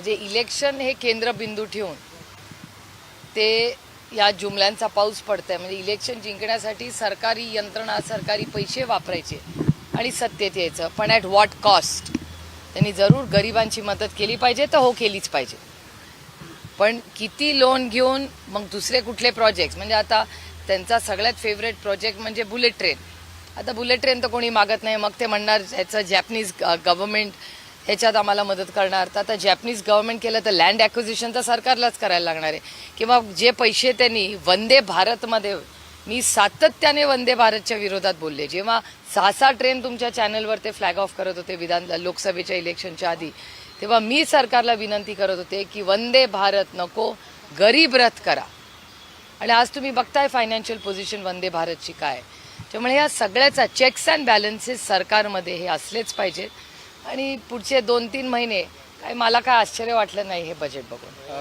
म्हणजे इलेक्शन हे केंद्रबिंदू ठेवून ते या जुमल्यांचा पाऊस पडतंय. म्हणजे इलेक्शन जिंकण्यासाठी सरकारी यंत्रणा सरकारी पैसे वापरायचे आणि सत्तेत यायचं. पण ॲट व्हॉट कॉस्ट त्यांनी जरूर गरिबांची मदत केली पाहिजे तर हो केलीच पाहिजे. पण किती लोन घेऊन मग दुसरे कुठले प्रोजेक्ट म्हणजे आता त्यांचा सगळ्यात फेवरेट प्रोजेक्ट म्हणजे बुलेट ट्रेन आता बुलेट ट्रेन तर कोणी मागत नाही. मग ते म्हणणार याचं जॅपनीज गव्हर्मेंट uh, ह्याच्यात आम्हाला मदत करणार. तर आता जॅपनीज गव्हर्नमेंट केलं तर लँड ॲक्विजिशन तर सरकारलाच करायला लागणार आहे. किंवा जे पैसे त्यांनी वंदे भारतमध्ये मी सातत्याने वंदे भारतच्या विरोधात बोलले. जेव्हा सहा सहा ट्रेन तुमच्या चॅनलवर ते फ्लॅग ऑफ करत होते विधान लोकसभेच्या इलेक्शनच्या आधी तेव्हा मी सरकारला विनंती करत होते की वंदे भारत नको गरीब रथ करा. आणि आज तुम्ही बघताय फायनान्शियल पोझिशन वंदे भारतची काय आहे. त्यामुळे या सगळ्याचा चेक्स अँड बॅलन्सेस सरकारमध्ये हे असलेच पाहिजेत. आणि पुढचे दोन तीन महिने काय मला काय आश्चर्य वाटलं नाही हे बजेट बघून.